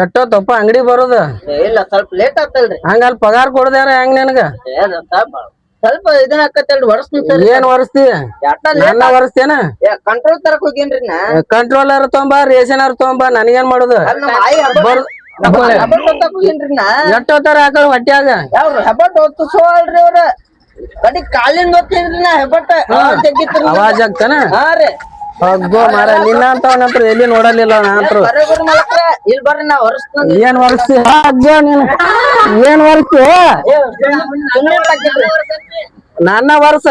ಎಷ್ಟೊತ್ತಪ್ಪ ಅಂಗಡಿ ಬರೋದು? ಇಲ್ಲ ಸ್ವಲ್ಪ ಲೇಟ್ ಆಗ್ತಲ್ರಿ. ಹಂಗ ಅಲ್ಲಿ ಪಗಾರ ಕೊಡದಾರ ಹೆಂಗ್ ನಿನಗ? ಸ್ವಲ್ಪ ಇದನ್ನ ಆಕತ್ತಲ್ರಿ ಹೊರಸ್ತೀನಿ ಸರ್. ಏನ್ ವರ್ಷತಿ ನನ್ನ ವರ್ಷತೇನ ಕಂಟ್ರೋಲ್ ತರಕ್ ಹೋಗೇನ್ರಿ ನಾ? ಕಂಟ್ರೋಲರ್ ತೊಂಬ ರೇಷನರ್ ತೊಂಬ ನನಗೇನ್ ಮಾಡುದು? ಎಷ್ಟೊತ್ತಾರ ಹಾಕಳ ಹೊಟ್ಯಾಗ? ಯಾವ್ರು ಹೆಬ್ಬಟ್ ಹೊತ್ತಿಸೋ ಅಲ್ರಿ ಅವ್ರ? ಕಡಿ ಕಾಲಿಂದ ಹೊತ್ತೇನ್ರಿ ನಾ ಹೆಬ್ಬಟ್ ಅವಾಜ್ ಆಗ್ತಾನ? ಹಾ ರೀ. ಹೋಗೋ ಮಾರ ನಿನ್ನ ಅಂತವನಂತ್ರ ಎಲ್ಲಿ ನೋಡಲಿಲ್ಲ ನಾನು ಬರ್ರಿ ಬರ್ರಿ ಇಲ್ಲಿ ಬರ್ರಿ ನಾ ಹೊರಸ್ತೀನಿ ಏನ್ ವರ್ಷ ಅಜ್ಜ ನೀನು ಏನ್ ಪ್ಯಾಕೆಟ್ ನನ್ನ ವರ್ಷ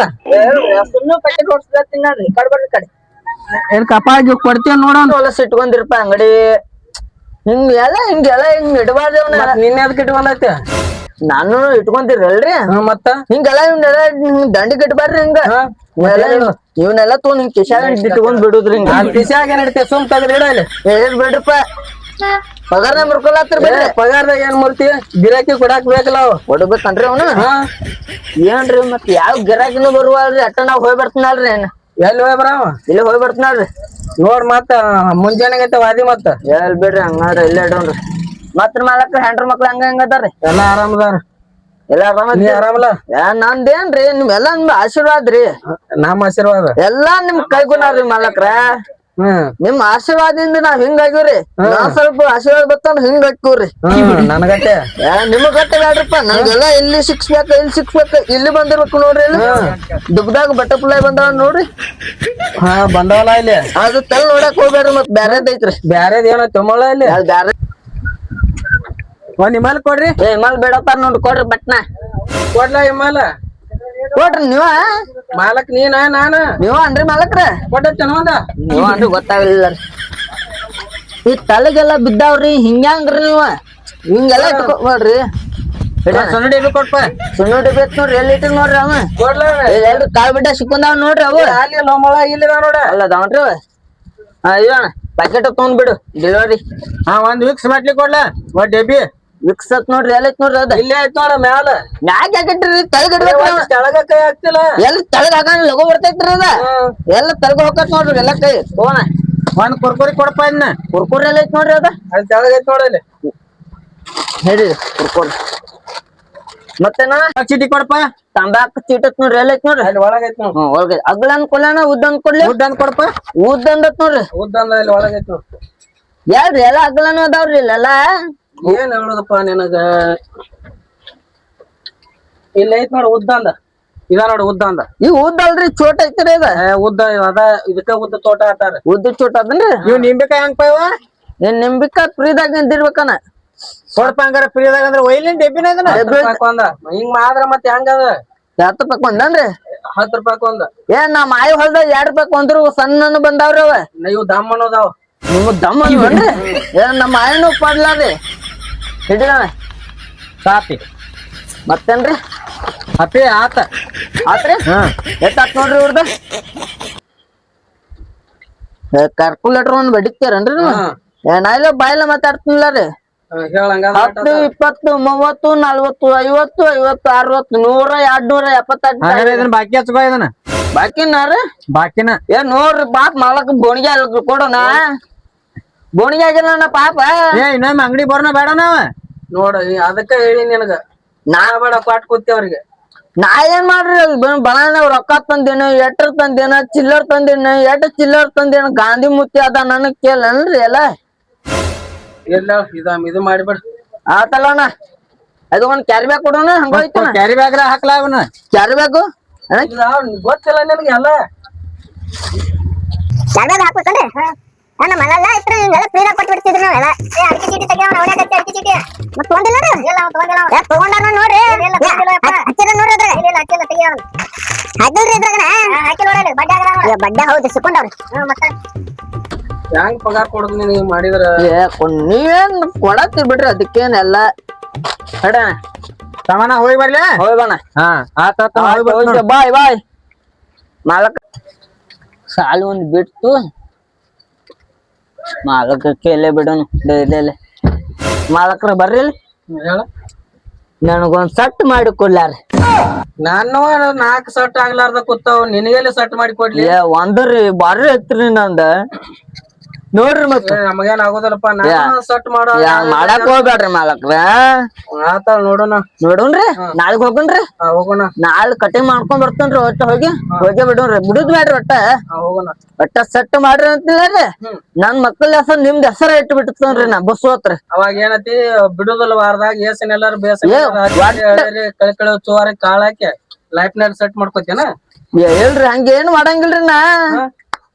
ಸುಮ್ಮನೆ ಪ್ಯಾಕೆಟ್ ಹೊಡ್ಸ್ಲತ್ತೀನಿ ನೋಡ್ರಿ ಕಡೆ ಬರ್ರಿ ಕಡೆ ಏನ್ ಕಪಾಗಿ ಕೊಡ್ತೀವಿ ನೋಡೋಣ ಹೊಲಸ್ ಇಟ್ಕೊಂಡಿರಪ್ಪ ಅಂಗಡಿ ಹಿಂಗೆಲ್ಲ ಎಲ್ಲ ಹಿಂಗೆಲ್ಲ ಹಿಂಗ್ ಇಡಬಾರ್ದೇವ್ ನಿನ್ನೆ ಅದಕ್ಕೆ ಇಟ್ಕೊಂಡೈತೆ? ನಾನು ಇಟ್ಕೊಂತೀರಲ್ರಿ? ಮತ್ತ? ಹಿಂಗೆಲ್ಲ ಇವ್ನೆಲ್ಲ ದಂಡಿ ಕಟ್ಬಾರ್ರಿ ಹಿಂಗ. ಇವನ್ನೆಲ್ಲ ತೋ ಹಿಂಗ್- ಕಿಶಾಗ ಇಟ್ಕೊಂಡ್ ಬಿಡುದ್ರಿ ಕಿಸ್ಯಾಗ ಏನ್ ಇಡ್ತೀವಿ ಸುಮ್ ಏನ್ ಬಿಡ್ರಪ್ಪ. ಮುರ್ಕೊಳತ್ತರ ಪಗಾರದಾಗ ಏನ್ ಮುರ್ತಿ? ಗಿರಾಕಿ ಕೊಡಾಕ್ ಬೇಕಲ್ಲ ಅವು. ಕೊಡ್ಬೇಕನ್ರಿ ಅವನು. ಏನ್ರಿ ಮತ್ ಯಾವ ಗಿರಾಕಿನೂ ಬರುವಲ್ರಿ? ಅಟ್ಟ ನಾವ್ ಹೋಗಿ ಬರ್ತೀನಲ್ರಿ ಏನ್ ಎಲ್ಲಿ ಹೋಗಿ ಬರಾವ? ಇಲ್ಲಿ ಹೋಗಿ ಬರ್ತೀನಲ್ರಿ. ನೋಡ್ ಮತ್ತ ಮುಂಜಾನೆಗೈತೆ ವಾದಿ ಮತ್ತ. ಎಲ್ ಬಿಡ್ರಿ ಹಂಗಾರ ಇಲ್ಲೇ ಇಡೋನ್ರಿ ಮತ್ರ ಮಾಲಕ್ರ ಹೆಂಡ್ರ ಮಕ್ಳು ಹಂಗ ಹಂಗ ಅದಾರಿ ಎಲ್ಲಾ ಆರಾಮದಾರ ಎಲ್ಲ ಆರಾಮ ಆರಾಮಲ್ಲ? ನಂದೇನ್ರಿ ನಿಮ್ಮೆಲ್ಲ ನಿಮ್ ಆಶೀರ್ವಾದ ರೀ. ನಮ್ಮ ಆಶೀರ್ವಾದ. ಎಲ್ಲಾ ನಿಮ್ ಕೈಗುಣಾರ್ರಿ ಮಾಲಕ್ರ. ನಿಮ್ ಆಶೀರ್ವಾದದಿಂದ ನಾವ್ ಹಿಂಗ್ ಆಗಿವ್ರಿ. ನಾವ್ ಸ್ವಲ್ಪ ಆಶೀರ್ವಾದ ಬರ್ತಾನ ಹಿಂಗ್ ಹಾಕಿವ್ರಿ ಹ್ಮ್ ನನಗಟ್ಟೆ ನಿಮಗ್ ಗಟ್ಟೆ ಬ್ಯಾಡ್ರಪ್ಪ. ನಂಗೆಲ್ಲ ಇಲ್ಲಿ ಸಿಕ್ಸ್ಬೇಕ ಇಲ್ಲಿ ಸಿಕ್ಸ್ಬೇಕ ಇಲ್ಲಿ ಬಂದಿರ್ಬೇಕು ನೋಡ್ರಿ ಇಲ್ಲಿ. ದುಬ್ದಾಗ ಬಟ್ಟಪ್ಲೈ ಬಂದಾವ ನೋಡ್ರಿ. ಹಾ ಬಂದವಲ್ಲ ಇಲ್ಲಿ. ಅದು ತಲ್ ನೋಡಕ್ ಹೋಗ್ಬೇಡ್ರಿ ಮತ್ ಬ್ಯಾರೇದ್ ಐತ್ರಿ. ಬ್ಯಾರೇದ್ ಏನೋ ತಮ್ಮ ಇಲ್ಲಿ. ಬ್ಯಾರೆ ಒಂದ್ ಇಮಾಲ್ ಕೊಡ್ರಿ. ಏ ಮಲ್ ಬೇಡಪ್ಪ ನೋಡ್ರಿ ಕೊಡ್ರಿ ಬಟ್ನ. ಕೊಡ್ಲ ಇಮಾಲ ಕೊಡ್ರಿ ನೀವ? ಮಾಲಕ್ ನೀನ ನಾನ? ನೀವ ಅನ್ರಿ ಮಾಲಕ್ರ? ಕೊಡ್ರಿ ಒಂದ. ನೀವ ಅನ್ರಿ ಗೊತ್ತಾಗಲಿಲ್ಲ. ಈ ತಲೆಗೆಲ್ಲ ಬಿದ್ದಾವ್ರಿ ಹಿಂಗ್ಯಾಂಗ್ರಿ ನೀವ? ಹಿಂಗೆಲ್ಲ ಇಟ್ಕೊಬೇಡ್ರಿ. ಸೊನ್ನಡಿ ಇದು ಕೊಟ್ಪ ಸುಣ್ಣೋಟಿ ಬೇಕ್ ನೋಡ್ರಿ ಎಲ್ಲಿ ಇಟ್ಟಿರ್ ನೋಡ್ರಿ ಅವ? ಕೊಡ್ಲ ಎಲ್ರು ಕಾಲ್ ಬಿಟ್ಟ ಸಿಕ್ಕಂದಾವ್ ನೋಡ್ರಿ ಅವು? ಅಲ್ಲಿ ಲೋಮಳ ಇಲ್ಲಿ ನೋಡ. ಅಲ್ಲ ಅದಾವನ್ರಿ ಅಯ್ಯೋಣ ಪ್ಯಾಕೆಟ್ ತಗೊಂಡ್ಬಿಡು ಡೆಲಿವರಿ ಹಾ ಒಂದ್ ವೀಕ್ಸ್ ಮಾಡ್ಲಿ ಕೊಡ್ಲ? ಒಂದ್ ಡೆಬಿ. ವಿಕ್ಸ್ ಅತ್ ನೋಡ್ರಿ ಎಲ್ಲ ಐತ್ ನೋಡ್ರಿ ಅದ? ಇಲ್ಲೇ ಐತ್ ನೋಡ ಮ್ಯಾಲ. ಮ್ಯಾಗ ಯಾಕಟ್ರಿ ತಳಗ್ ಇಡ್ಬೇಕು ಒಂದ್ ತೆಳಗ ಕೈ ಹಾಕ್ತಿಲ್ಲ. ಎಲ್ಲ ತಳಗ್ ಹಾಕೊಂಡ್ ಲಗು ಬರ್ತೈತ್ರಿ ಅದ? ಎಲ್ಲ ತಳಗ ಹೋಗತ್ ನೋಡ್ರಿ ಎಲ್ಲ ಕೈ? ಹೋಣ ಒಂದ್ ಕುರ್ಕುರಿ ಕೊಡಪ್ಪ ಇನ್ನ. ಕುರ್ಕುರಿ ಎಲ್ಲ ಐತ್ ನೋಡ್ರಿ ಅದ? ಅಲ್ಲಿ ತಳಗ ಐತ್ ನೋಡ ಇಲ್ಲಿ ಹೇಳಿ ಕುರ್ಕುರಿ. ಮತ್ತೇನ? ಚೀಟಿ ಕೊಡಪ್ಪ. ತಂಬಾಕ್ ಚೀಟತ್ ನೋಡ್ರಿ ಎಲ್ಲ ಐತ್ ನೋಡ್ರಿ? ಅಲ್ಲಿ ಒಳಗ ಐತ್ ನೋಡ್. ಹ್ಮ್ ಒಳಗೆ ಅಗ್ಲನ್ ಕೊಡ್ಲಿ ಉದ್ದನ್ ಕೊಡ್ಲಿ? ಉದ್ದಂದ್ ಕೊಡಪ್ಪ. ಉದ್ದಂದತ್ ನೋಡ್ರಿ. ಉದ್ದಂದ ಇಲ್ಲಿ ಒಳಗ ಐತ್ ನೋಡ್. ಯಾರ್ರಿ ಎಲ್ಲ ಅಗ್ಲನ ಅದಾವ್ರಿ ಇಲ್ಲೆಲ್ಲ? ಏನ್ ಹೇಳೋದಪ್ಪ ನಿನಗ? ಇಲ್ಲ ಐತ್ ನೋಡ ಉದ್ದಂದ ಇದ ನೋಡ ಉದ್ದಂದ ಈ ಉದ್ದ ಅಲ್ರಿ ಚೋಟ ಐತ್ರಿ ಅದ ಏ, ಉದ್ದ ಅದ ಇದಕ್ಕ ಉದ್ದ ತೋಟ ಆತಾರ. ಉದ್ದ ಚೋಟ ಅದನ್ರಿ? ಇವ್ ನಿಂಬಿಕಾಯಿ ಹೆಂಗ್ ಪಾಯವ ಏನ್ ನಿಂಬಿಕ ಫ್ರೀದಾಗ ನಿಂತಿರ್ಬೇಕನ ಸ್ವಲ್ಪ ಹಂಗಾರ ಫ್ರೀದಾಗ ಅಂದ್ರೆ ಒಯ್ಲಿನ್ ಡೆಬ್ಬಿನ ಇದನ್ನ? ಹತ್ತು ರೂಪಾಯಿ ಒಂದ. ಹಿಂಗ್ ಮಾದ್ರ ಮತ್ತೆ ಹೆಂಗದ ಹತ್ತು ರೂಪಾಯಿ ಒಂದ್ರಿ ಹತ್ತು ರೂಪಾಯಿ ಒಂದ. ಏನ್ ನಾ ಮಾಯಿ ಹೊಲ್ದಾಗ ಎರಡ್ ರೂಪಾಯಿ ಒಂದ್ರು ಸಣ್ಣ ಬಂದಾವ್ರಿ ಅವ. ಇವ್ ದಮ್ ಅನ್ನೋದಾವ ನಿಮ್ ದಮ್ಮ ಅನ್ವನ್ರಿ ಏನ್ ನಮ್ಮ ಮಾಯನು ಪಡ್ಲಾರಿ. ಹಿಡಿದ ಕಾಪಿ ಮತ್ತೇನ್ರಿ? ಅಪ್ಪಿ ಆತ. ಆತ್ರಿ? ಎಷ್ಟ್ ಆತ್ ನೋಡ್ರಿ ಇವ್ರದ್ದು ಕ್ಯಾಲ್ಕುಲೇಟರ್ ಒಂದ್ ಬಡಿತೀರನ್ರಿ ನಾ ಇಲ್ಲ ಬಾಯಿಲ ಮಾತಾಡ್ತೀನಿಲ್ಲ ರೀ. ಹೇಳಂಗ ಹತ್ತು ಇಪ್ಪತ್ತು ಮೂವತ್ತು ನಲ್ವತ್ತು ಐವತ್ತು ಐವತ್ತು ಅರವತ್ತು ನೂರ ಎರಡ್ ನೂರ ಎಪ್ಪತ್ತೈದು ಇದನ್ನ ಬಾಕಿ ಹಚ್ಕೋ ಇದನ್ನ. ರೀ? ಬಾಕಿನ. ಏ ನೋಡ್ರಿ ಪಾಪ ಮಾಲಕ್ ಬೋಣಿಗೆ ಅಲ್ಲ ಕೊಡೋಣ. ಬೋಣಿಗೆ ಆಗಿಲ್ಲ ಪಾಪ. ಏ ಇನ್ನೊಮ್ಮೆ ಅಂಗಡಿ ಬರೋಣ ಬೇಡ ನಾವ. ನೋಡ ಅದಕ್ಕ ಹೇಳಿ ನಿನಗ. ನಾ ಬೇಡ ಪಾಟ್ ಕೂತಿ ಅವ್ರಿಗೆ. ನಾ ಏನ್ ಮಾಡ್ರಿ ಬನಾನ ರೊಕ್ಕ ತಂದೇನ ಎಟ್ರ ತಂದೇನ ಚಿಲ್ಲರ್ ತಂದೇನ ಎಟ್ ಚಿಲ್ಲರ್ ತಂದೇನ ಗಾಂಧಿ ಮುತ್ತಿ ಅದ ನನಗ್ ಕೇಳನ್ರಿ ಎಲ್ಲ. ಇಲ್ಲ ಇದ ಇದು ಮಾಡಿಬಿಡ. ಆತಲ್ಲಣ್ಣ ಅದು ಒಂದ್ ಕ್ಯಾರಿ ಬ್ಯಾಗ್ ಕೊಡೋಣ ಹಂಗೋಯ್ತು ಕ್ಯಾರಿ ಬ್ಯಾಗ್ ಹಾಕ್ಲಾ ಅವನ? ಕ್ಯಾರಿ ಬ್ಯಾಗು ಗೊತ್ತಿಲ್ಲ ನಿನಗೆ ಎಲ್ಲ. ಯಾವ್ದಾದ್ರು ನನ್ನ ಮನೆಲ್ಲ ಇತ್ರ ಹಿಂಗೆಲ್ಲ ಫ್ರೀದಾಗ ಕೊಟ್ಟು ಬಿಡ್ತಿದ್ರು ನಾವೆಲ್ಲ. ಏ ಅಕ್ಕಿ ಚೀಟಿ ತೆಗಿಯವ ಅವನೇ ಕಚ್ಚಿ ಅಡಿಕೆ ಚೀಟಿ? ಮತ್ತೆ ತಗೊಂಡಿಲ್ಲ ಇಲ್ಲ ಅವ್ನು ತಗೊಂಡಿಲ್ಲ ಏ ತಗೊಂಡಾನ ನೋಡ್ರಿ. ಹಚ್ಚಿರ ನೋಡ್ರಿ ಅದ್ರ ಇಲ್ಲ ಹಚ್ಚಿಲ್ಲ ತೆಗಿಯವ ಹಾಕಿಲ್ರಿ ಇದ್ರಾಗನ? ಹಾಕಿ ನೋಡಲಿ ಬಡ್ಡೆ ಆಗಲ್ಲ ಬಡ್ಡೆ ಹೌದು ಸಿಕ್ಕೊಂಡವ್ರಿ ಮತ್ತೆ? ಹೆಂಗ್ ಪಗಾರ ಕೊಡುದು ನೀನು ಮಾಡಿದ್ರ? ಏ ಕೊಡ್- ನೀವೇನ್ ಕೊಡತ್ತೀರಿ ಬಿಡ್ರಿ ಅದಕ್ಕೇನೆಲ್ಲ ಹಡ. ಸಮಾನ ಹೋಗಿ ಬರ್ಲಿ. ಹೋಗಿ ಬಣ್ಣ ಹಾ ಆತ ಹೋಗಿ ಬಾಯ್ ಬಾಯ್. ಮಾಲಕ ಸಾಲು ಒಂದ್ ಬಿಟ್ಟು ಮಾಲಕ ಕೇಲೆ ಬಿಡೋನು? ಡೈಲಿ ಮಾಲಕ್ರ ಬರ್ರಿ ನನಗೊಂದ್ ಸಟ್ ಮಾಡಿ ಕೊಡ್ಲಾರ ನಾನು ನಾಲ್ಕು ಸಟ್ ಆಗ್ಲಾರ್ದ ಕೂತಾವ್ ನಿನಗೆಲ್ಲ ಸಟ್ ಮಾಡಿ ಕೊಡ್ಲಿ? ಒಂದ್ರಿ ಬಾರಿ ಐತ್ರಿ ನಂದ. ನೋಡ್ರಿ ಮತ್ತ. ನಮಗೇನ್ ಆಗೋದಲ್ಲಪ್ಪ? ನಾನು ಸಟ್ ಮಾಡೋ ಯಾ ಮಾಡಾಕ್ ಹೋಗ್ಬೇಡ್ರಿ ಮಾಲಕ್ರ. ನೋಡೋಣ. ನೋಡೋಣ್ರಿ ನಾಳೆಗ್ ಹೋಗಣ್ರಿ ಹೋಗೋಣ. ನಾಳೆ ಕಟಿಂಗ್ ಮಾಡ್ಕೊಂಡ್ ಬರ್ತೇನ್ರಿ ಒಟ್ಟ ಹೋಗಿ. ಹೋಗಿ ಬಿಡೋಣ್ರಿ ಬಿಡುದ್ ಬ್ಯಾಡ್ರಿ ಒಟ್ಟ. ಹೋಗೋಣ. ಒಟ್ಟ ಸೆಟ್ ಮಾಡ್ರಿ ಅಂತಿಲ್ರಿ ನನ್ ಮಕ್ಕಳ ಹೆಸರು ನಿಮ್ದ್ ಹೆಸರ ಇಟ್ಟು ಬಿಡ್ತೇನ್ರಿ ನಾ ಬಸ್ ಹೋತ್ರಿ. ಅವಾಗ ಏನತಿ ಬಿಡುದಲ್ಲ ವಾರದಾಗ ಏಸನ್ ಎಲ್ಲಾರು ಬೇಸ ಕಳೆ ಚೋರ ಕಾಳ ಹಾಕಿ ಲೈಫ್ನಲ್ಲಿ ಸೆಟ್ ಮಾಡ್ಕೋತೇನ? ಹೇಳ್ರಿ ಹಂಗೇನ್ ಮಾಡಂಗಿಲ್ರಿ ನಾ.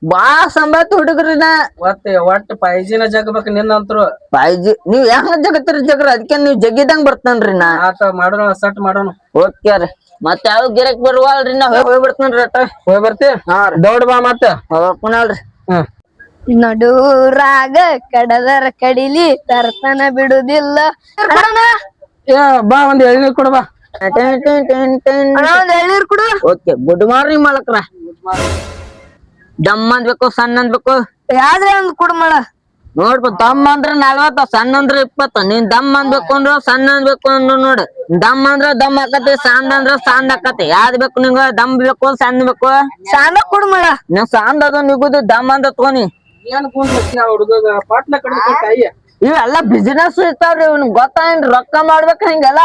ಬಾ ಸಂಬತ್ ಹುಡುಗ್ರಿ ನಾ ಒತ್ತ ಒಟ್ಟ ಪೈಜಿನ ಜಗಬೇಕು ನಿನ್ನಂತ್ರು. ಪಾಯ್ಜಿ ನೀವ್ ಯಾಕ ಜಗತ್ತೀರಿ ಜಗ್ರ? ಅದಕ್ಕೆ ನೀವ್ ಜಗ್ಗಿದಂಗ್ ಬರ್ತೇನ್ರಿ ನಾ. ಆತ ಮಾಡೋಣ ಸಟ್ ಮಾಡೋಣ. ಓಕೆ ರೀ. ಮತ್ ಯಾವ ಗಿರಕ್ ಬರುವಲ್ರಿ ನಾ ಹೋಗಿ ಹೋಗ್ಬಿಡ್ತೇನ್ರಿ ಅಟ್ಟ. ಹೋಗಿ ಬರ್ತಿ? ಹಾ ರೀ. ದೌಡ್ ಬಾ ಮತ್ತ. ಹೋಗ್ಕೊಳಲ್ರಿ ಹ್ಮ್. ನಡೂರಾಗ ಕಡದರ ಕಡಿಲಿ ತರ್ತನ ಬಿಡುದಿಲ್ಲ. ಏ ಬಾ ಒಂದ್ ಎಳ್ನೀರ್ ಕೊಡು ಬಾ. ಒಂದ್ ಎಳ್ನೀರ್ ಕೊಡು. ಓಕೆ ಗುಡ್ ಮಾರ್ನಿಂಗ್ ಮಾಲಕ್ರ. ದಮ್ ಅನ್ಬೇಕು ಸಣ್ಣ ಅನ್ಬೇಕು ಯಾವ್ದ್ರೆ ಒಂದ್ ಕುಡ್ಮಳ ಮಳ. ನೋಡ್ಪ ದಮ್ ಅಂದ್ರ ನಲ್ವತ್ತ ಸಣ್ಣ ಅಂದ್ರ ಇಪ್ಪತ್ತ. ನೀನ್ ದಮ್ ಅನ್ಬೇಕು ಅಂದ್ರ ಸಣ್ಣ ಅನ್ಬೇಕು ಅಂದ್ರ ನೋಡ್. ದಮ್ ಅಂದ್ರ ದಮ್ ಆಕತಿ ಸಾಂದ್ ಅಂದ್ರ ಸಾಂದ್ ಆಕತಿ. ಯಾವ್ದ್ ಬೇಕು ನಿಂಗ? ದಮ್ ಬೇಕು ಸಣ್ಣ ಬೇಕು? ಸಾಂದ ಕುಡ್ಮಳ ಮಳ. ನೀ ಸಾಂದ್ ಅದ ನಿಗುದು ದಮ್ ಅಂದ ತಗೋನಿ. ಇವೆಲ್ಲ ಬಿಸಿನೆಸ್ ಇರ್ತಾವ್ರಿ ಇವ್ನ ಗೊತ್ತಾಯನ್ರಿ ರೊಕ್ಕ ಮಾಡ್ಬೇಕ ಹಿಂಗೆಲ್ಲ.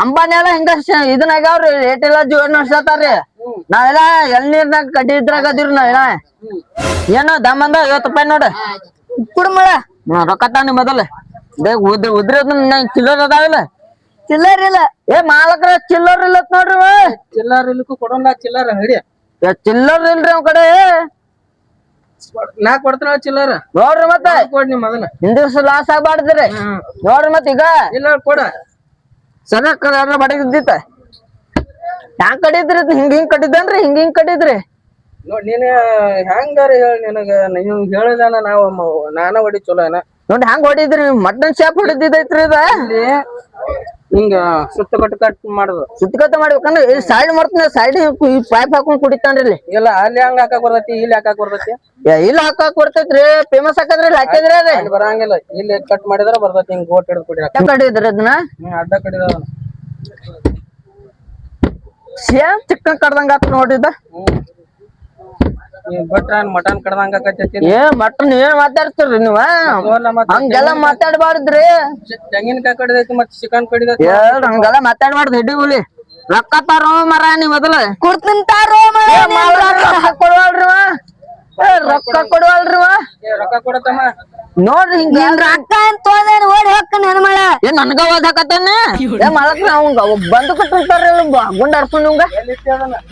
ಅಂಬಾನಿ ಎಲ್ಲ ಹಿಂಗ ಇದನ್ನಾಗ್ಯಾವ್ರಿ ರೇಟ್ ಎಲ್ಲ ಜೀವನ ನಡ್ಸತಾರ್ರಿ ನಾವೆಲ್ಲ ಎಳ್ನೀರ್ನಾಗ ಕಡ್ಡಿ ಇದ್ರಾಗ ಅದಿರ್ ನಾವೆಲ್ಲ. ಏನೋ ದಮ್ ಅಂದ ಐವತ್ತು ರೂಪಾಯಿ ನೋಡ. ಕುಡ್ ಮಳ. ರೊಕ್ಕ ತಾನಿ ಮೊದಲ. ಬೇಗ ಉದ್ರಿ ಉದ್ರಿ ಚಿಲ್ಲರ್ ಅದಾವಲ್ಲ. ಚಿಲ್ಲರ್ ಇಲ್ಲ. ಏ ಮಾಲಕರ ಚಿಲ್ಲರ್ ಇಲ್ಲ ನೋಡ್ರಿ. ಚಿಲ್ಲರ್ ಇಲ್ಲಕ್ಕೂ ಕೊಡೋಣ ಚಿಲ್ಲರ್ ಹಿಡಿ ಏ ಚಿಲ್ಲರ್ ಇಲ್ರಿ ಅವ್ ಕಡೆ. ನಾ ಕೊಡ್ತಾನ ಚಿಲ್ಲರ್. ನೋಡ್ರಿ ಮತ್ತೆ. ಕೊಡ್ ಹಿಂದಿವ್ಸ ಲಾಸ್ ಆಗ್ಬಾರ್ದ್ರಿ. ನೋಡ್ರಿ ಮತ್ತೆ ಈಗ. ಇಲ್ಲ ಕೊಡ. ಸನಕ್ ಎಲ್ಲ ಬಡಗಿದ್ದಿತ್ತ? ಹ್ಯಾಂಗ್ ಕಡಿದ್ರಿ ಹಿಂಗ ಹಿಂಗ್ ಹಿಂಗ್ ಹಿಂಗ ಹಿಂಗ್ ಹಿಂಗ್ ಕಟ್ಟಿದ್ರಿ? ನೋಡ್ ನೀನ್ ಹೆಂಗಾರ ಹೇಳಿ ನಿನಗ? ನೀವು ಹೇಳಿದಾನ ನಾವ್ ನಾನ ಹೊಡಿ ಚಲೋ ಏನ? ನೋಡಿ ಹ್ಯಾಂಗ್ ಹೊಡಿದ್ರಿ? ಮಟನ್ ಶಾಪ್ ಹೊಡಿದಿದ್ದೈತ್ರಿ ಇದ ಹಿಂಗ ಸುತ್ತ ಕಟ್ ಕಟ್ ಮಾಡುದು. ಸುತ್ತಿಗತ್ತ ಮಾಡ್ಬೇಕಂದ್ರೆ ಈ ಸೈಡ್ ಮಾಡ್ತೀನಿ ಸೈಡ್ ಈ ಪೈಪ್ ಹಾಕೊಂಡ್ ಕುಡಿತಾನ್ರಿ ಇಲ್ಲಿ. ಇಲ್ಲ ಅಲ್ಲಿ ಹಂಗ ಹಾಕಕ್ ಬರ್ತೈತಿ ಇಲ್ಲಿ ಹಾಕಕ್ ಬರ್ತೈತಿ. ಇಲ್ಲಿ ಹಾಕಕ್ ಕೊಡ್ತೈತ್ರಿ ಫೇಮಸ್ ಹಾಕದ್ರಿ ಇಲ್ಲಿ ಹಾಕಿದ್ರಿ ಅದೇ. ಅಲ್ಲಿ ಬರಂಗಿಲ್ಲ ಇಲ್ಲಿ ಕಟ್ ಮಾಡಿದ್ರ ಬರ್ತೈತಿ ಹಿಂಗ್ ಗೋಟ್ ಹಿಡಿದು ಕೊಡಿ ಕಡಿದ್ರಿ ಅದನ್ನ? ಅಡ್ಡ ಕಡಿದ ಸೇಮ್ ಚಿಕನ್ ಕಡ್ದಂಗ ಆತ್ ನೋಡಿದ ನೀವ್ ಮಟನ್ ಕಡ್ದಂಗ ಏ ಮಟನ್ ಏನ್ ಮಾತಾಡ್ತೀರಿ ನೀವ? ಮತ್ತ್ ಹಂಗೆಲ್ಲ ಮಾತಾಡ್ಬಾರ್ದ್ರಿ. ತೆಂಗಿನಕಾಯಿ ಕಡಿದೈತಿ ಮತ್ ಚಿಕನ್ ಕಡಿದೈತಿ? ಹಂಗೆಲ್ಲ ಮಾತಾಡ್ಬಾರ್ದು ಹಿಡಿ ಹುಲಿ. ರೊಕ್ಕ ತಾರೋ ಮರ ನೀ ಮೊದಲ. ಕೊಡ್ತೀನಿ ತಾರೋ ಮರ ಏ ಮಾವ್ರ ರೊಕ್ಕ ಕೊಡುವಲ್ರಿ ನೋಡ್ರಿ ಹಿಂಗ ರೊಕ್ಕ ಅಂತ ಓಡಿ ಹೋಗ್ತಾನೆ ನನ್ ಮಳ ಏ ನನ್ಗ ಓದಾಕತ್ತೇನ ಏ ಅವಂಗ ಬಂದು ಕಟ್ಟಿರ್ತಾರ ಗುಂಡ್ ಹರ್ಸ್ಕೊಂಡು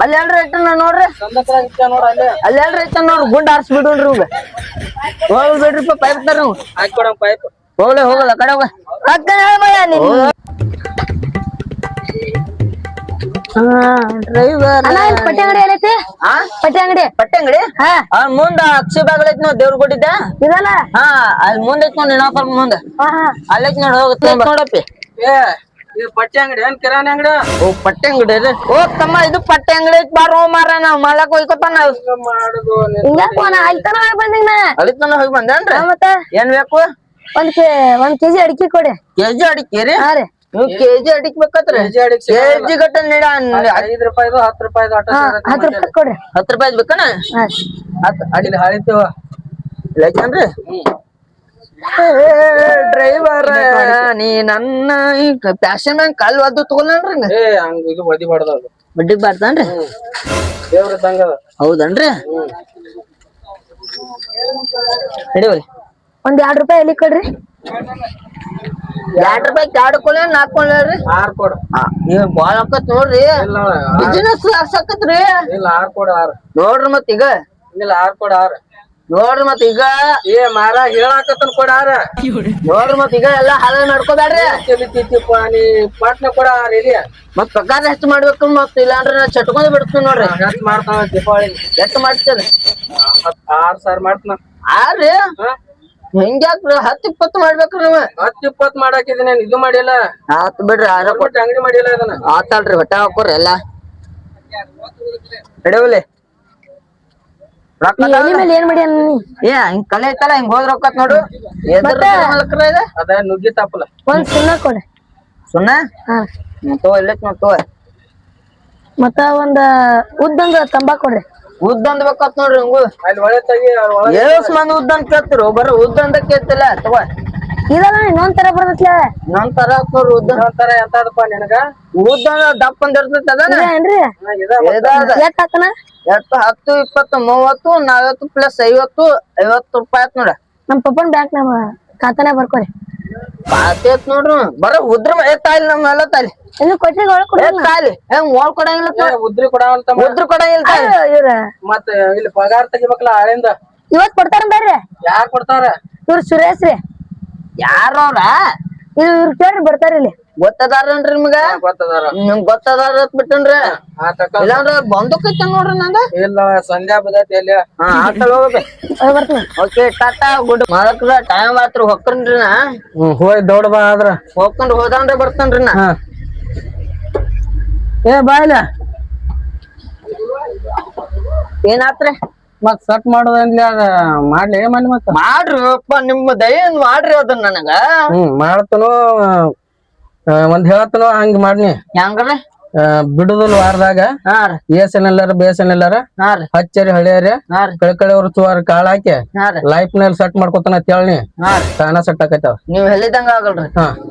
ಅಲ್ಲಿ ಎಲ್ರಿ ನೋಡ್ರಿ? ಅಲ್ಲಿ? ಎಲ್ರಿ ಇಟ್ಟ ನೋಡ್ರಿ ಗುಂಡ್ ಆರ್ಸ್ ಬಿಡ್ರಿ ಪೈಪ್ ತರ ಹೋಗ್ಲಿ ಹೋಗಲ್ಲ ಕಡೆ ಹೋಗ. ರೊಕ್ಕ ಡ್ರೈವರ್ ಅಣ್ಣ ಇಲ್ಲಿ ಪಟ್ಟಿ ಅಂಗಡಿ ಏನೈತಿ? ಆ? ಪಟ್ಟಿ ಅಂಗಡಿ. ಪಟ್ಟೆ ಅಂಗಡಿ? ಹಾ. ಆ ಮುಂದ ಅಕ್ಷಿ ಬಾಗಲ್ ಐತಿ ನೋಡಿ ದೇವ್ರ ಕೊಟ್ಟಿದ್ದ ಇದಲ್ಲ ಹಾ ಅಲ್ಲಿ ಮುಂದ ಐತಿ ನೋಡಿ ಇನ್ನೊಂದ್ ಮುಂದ. ಹಾ ಹಾ. ಅಲ್ಲಿ ಐತಿ ನೋಡಿ ಹೋಗುತ್ತೆ ನೋಡಪ್ಪಿ ಏ ಇದು ಪಟ್ಟಿ ಅಂಗಡಿ ಏನ್ ಕಿರಾಣಿ ಅಂಗಡಿ? ಓ ಪಟ್ಟೆ ಅಂಗಡಿ ರೀ. ಓ ತಮ್ಮ ಇದು ಪಟ್ಟೆ ಅಂಗಡಿ ಐತಿ ಬಾರೋ ಮಾರ ನಾವ್ ಮಲಕ್ ಹೋಯ್ಕೊತಾನ ಹಿಂಗ ಮಾಡುದು ನೀನ್ ಹಿಂಗ್ಯಾಕ್ ಹೋನ ಅಲ್ಲಿ ತನ ಬಂದಿನ ಅಲ್ಲಿ ತನ ಹೋಗಿ ಬಂದೇನ್ರಿ? ಮತ್ತ? ಏನ್ ಬೇಕು? ಒಂದ್ ಕೆ ಒಂದ್ ಕೆಜಿ ಅಡಿಕೆ ಕೊಡಿ. ಕೆಜಿ ಅಡಿಕೆ ರೀ? ಹಾ ರೀ. ನೀವು ಕೆಜಿ ಅಡಿಕೆ ಬೇಕತ್ರಿ ಕೆಜಿ ಗಟ್ಟ ನೀಡ ಐದ್ ರೂಪಾಯಿದು ಹತ್ತು ರೂಪಾಯಿದು ಆಟ ಹಾ ಹತ್ತು ರೂಪಾಯಿ ಕೊಡ್ರಿ. ಹತ್ತು ರೂಪಾಯಿ ಬೇಕನ? ಅಡಿಲಿ ಹಾಳಿತೇವ. ಡ್ರೈವರ್ ನೀ ನನ್ನ ಪ್ಯಾಶನ್ ಮ್ಯಾನ್ ಕಾಲ್ ಒದ್ದು ಬಾರ್ದು ಅದು. ಬಡ್ಡಿಗ್ ಬಾರ್ದನ್ರಿ ದೇವ್ರ ಹೌದನ್ರಿ? ಒಂದ್ ಎರಡ್ ರೂಪಾಯಿ ಎಲ್ಲಿ ಕೊಡ್ರಿ. ಎರಡ್ ರೂಪಾಯಿ ಎರಡು ಕೊಲೆ ನಾಲ್ಕು ಕೊಲೆ ಆರ್ ಕೊಡು. ನೀವ್ ಬಾಳ ಆಕತ್ ನೋಡ್ರಿ. ಬಿಸಿನೆಸ್ ಆಕತ್ರಿ ಇಲ್ಲ ಆರ್ ಕೊಡು ಆರ್. ನೋಡ್ರಿ ಮತ್ ಈಗ. ಇಲ್ಲ ಆರ್ ಕೊಡು ಆರ್. ನೋಡ್ರಿ ಮತ್ ಈಗ. ಏ ಮಾರ ಹೇಳಾಕತ್ತನ್ ಕೊಡ ಆರ. ನೋಡ್ರಿ ಮತ್ ಈಗ ಎಲ್ಲಾ ಹಾಳ ಮಾಡ್ಕೋಬ್ಯಾಡ್ರಿ ತಿಳಿತಿಪ್ಪ ನೀ ಪಾಟ್ನ ಕೊಡ ಆರ್ ಇಲ್ಲಿ. ಮತ್ ಪ್ರಕಾರ ಹೆಚ್ಚು ಮಾಡ್ಬೇಕು ಮತ್ ಇಲ್ಲಾಂದ್ರ ನಾ ಚಟ್ಕೊಂಡ್ ಬಿಡ್ತೀನಿ ನೋಡ್ರಿ. ಹೆಂಗ್ ಮಾಡ್ತಾನ ದೀಪಾವಳಿ ಎಷ್ಟು ಮಾಡ್ತೇನೆ ಆರ್ ಸಾವಿರ ಮಾಡ್ತಾನ. ಆರ್ರಿ ಹೆಂಗ್ಯಾಕ್ರಿ? ಹತ್ತ್ ಇಪ್ಪತ್ತು ಮಾಡ್ಬೇಕ್ರಿ ನೀವು. ಹತ್ತ್ ಇಪ್ಪತ್ ಮಾಡಾಕಿದೀನಿ ಇದು ಮಾಡಿಲ್ಲ? ಆತ್ ಬಿಡ್ರಿ ಆರ ಕೊಟ್ಟು ಅಂಗಡಿ ಮಾಡಿಲ್ಲ ಅದನ್ನ. ಆತಲ್ರಿ ಹೊಟ್ಟೆ ಹಾಕೋರಿ ಎಲ್ಲ. ಹಿಡಿವಲಿ ಎಲಿ ಮೇಲೆ ಏನ್ ಮಾಡಿ ನೀ ಏ ಹಿಂಗ್ ಕಲೆ ಐತಲ್ಲ ಹಿಂಗ್ ಹೋದ್ರ ರೊಕ್ಕತ್ ನೋಡು. ಎದ್ರ ಮಲಕ್ರ ಇದೆ. ಅದ ನುಗ್ಗಿ ತಾಪಲ. ಒಂದ್ ಸುಣ್ಣ ಕೊಡ್ರಿ ಸುಣ್ಣ? ಇಲ್ಲೈತ್ ನೋಡ್ ತಗೋ. ಮತ್ತ ಒಂದ ಉದ್ದಂಗ ತಂಬಾಕ್ ಕೊಡ್ರಿ. ಉದ್ದ ಬೇಕತ್ ನೋಡ್ರಿ ಒಳಗೆ ಏಸ್ ಮಂದಿ ಉದ್ದ ಅಂತ ಕೇಳ್ತಿರು ಬರ ಉದ್ದ ಅಂತ ಕೇಳ್ತಿಲ್ಲ ತಗೋ. ಇದಲ್ಲ ಇನ್ನೊಂದ್ ತರ ಬರ್ತೈತ್ಲ. ನನ್ ತರ ಉದ್ದ ನೋಡ್ರಿ ಉದ್ದ. ಒಂಥರ ಎಂತದಪ್ಪ ನಿನಗ? ಉದ್ದ ಅಂದ್ರ ದಪ್ಪ ಅಂದ್ ಇರ್ತೈತಿ ಅದಾನ? ಏನ್ರಿ? ಹಾ, ಇದ ಮತ್ತ. ಇದ ಅದ. ಎಷ್ಟ್ ಎಷ್ಟು ಹತ್ತು ಇಪ್ಪತ್ತು ಮೂವತ್ತು ನಲವತ್ತು ಪ್ಲಸ್ ಐವತ್ತು ಐವತ್ತು ರೂಪಾಯಿ ಆಯ್ತು ನೋಡ ನಮ್ ಪಪ್ಪನ್ ಬ್ಯಾಂಕ್ ನಮ್ಮ ಖಾತಾನೆ ಬರ್ಕೋರಿ. ಪಾತಿ ಐತ್ ನೋಡ್ರಿ ಬರ ಉದ್ರ ತಾಲಿ ನಮ್ಮ ಎಲ್ಲ ತಾಲಿ ಇನ್ನು ಕೊಟ್ರಿ ಒಳಗ್ ಕೊಡಿ ಏ ತಾಲಿ ಹೆಂಗ್ ಮೋಳ್ ಕೊಡಂಗಿಲ್ಲ ಏ, ಉದ್ರಿ ಕೊಡವಂತ ಉದ್ರ ಕೊಡಂಗಿಲ್ಲ ತಾಲಿ ಇವ್ರ. ಮತ್ತ ಇಲ್ಲಿ ಪಗಾರ ತೆಗಿಬೇಕಲ್ಲ ಆಳಿಂದ. ಇವತ್ ಕೊಡ್ತಾರ ಬರ್ರಿ ಯಾರ್ ಕೊಡ್ತಾರ? ಇವ್ರ ಸುರೇಶ್ ರೀ ಯಾರು ಇವ್ರ ಇವ್ರ ಕೇಳ್ರಿ ಬರ್ತಾರ ಇಲ್ಲಿ. ಗೊತ್ತದಾರನ್ರಿ ನಿಮ್ಗ? ಗೊತ್ತದಾರ. ನಿಮ್ ಗೊತ್ತದಾರ ಅಂತ ಬಿಟ್ಟನ್ರಿ? ಇಲ್ಲಾಂದ್ರ ಬಂದೂಕೈತ ನೋಡ್ರಿ ನಂದ ಇಲ್ಲ ಸಂಧ್ಯಾ ಬದೈತಿ ಇಲ್ಲಿ ಬರ್ತೀನಿ. ಓಕೆ ಟಾಟಾ ಗುಡ್ ಮಾಡಕ್ರ ಟೈಮ್ ಆತ್ರ ಹೊಕ್ಕನ್ರಿ ನಾ. ಹೋಯ್ ದೌಡ್ ಬಾ ಆದ್ರ. ಹೋಗ್ಕೊಂಡ್ ಹೋದಾನ್ರಿ ಬರ್ತನ್ರಿ ನಾ. ಏ ಬಾಯ್ಲ. ಏನಾತ್ರಿ? ಮತ್ ಸಟ್ ಮಾಡುದ್ಲಿ ಅದ ಮಾಡ್ಲಿ ಮಲ್ಲಿ ಮತ್ತ? ಮಾಡ್ರಿ ಅಪ್ಪ ನಿಮ್ಮ ದಯಿಂದ ಮಾಡ್ರಿ ಅದನ್ನ ನನಗ. ಹ್ಮ್ ಮಾಡ್ತನು ಒಂದ್ ಹೇಳತನು ಹಂಗ ಮಾಡ್ನಿ. ಹೆಂಗ್ರಿ? ಬಿಡುದಿಲ್ಲ ವಾರದಾಗ ಏಸನ್ ಎಲ್ಲಾರ ಬೇಸನ್ ಎಲ್ಲಾರ ಹಚ್ಚರಿ ಹಳೆಯರಿ ಹಾ ರೀ. ಕಳೆ ಕಳೆ ಅವ್ರ ಚುವಾರ ಕಾಳ ಹಾಕಿ ಲೈಫ್ನಲ್ಲಿ ಸೆಟ್ ಮಾಡ್ಕೊತಾನ ಹೇಳಿ ಕಾಣ ಸೆಟ್ ಆಕೈತಾವ ನೀವ್ ಹೇಳಿದಂಗ ಆಗಲ್ರಿ.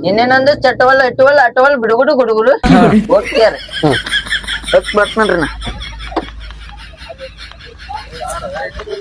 ಇನ್ನೇನಂದ್ರೆ ಚಟ್ಟವಲ್ಲ ಇಟ್ಟವಲ್ಲ ಅಟವಲ್ ಬಿಡುಗುಡು ಗುಡುಗುಡು. ಓಕೆ ರೀ. ಹ್ಮ್. ಹೋಗ್ ಬರ್ತೇನ್ರಿ ನಾ.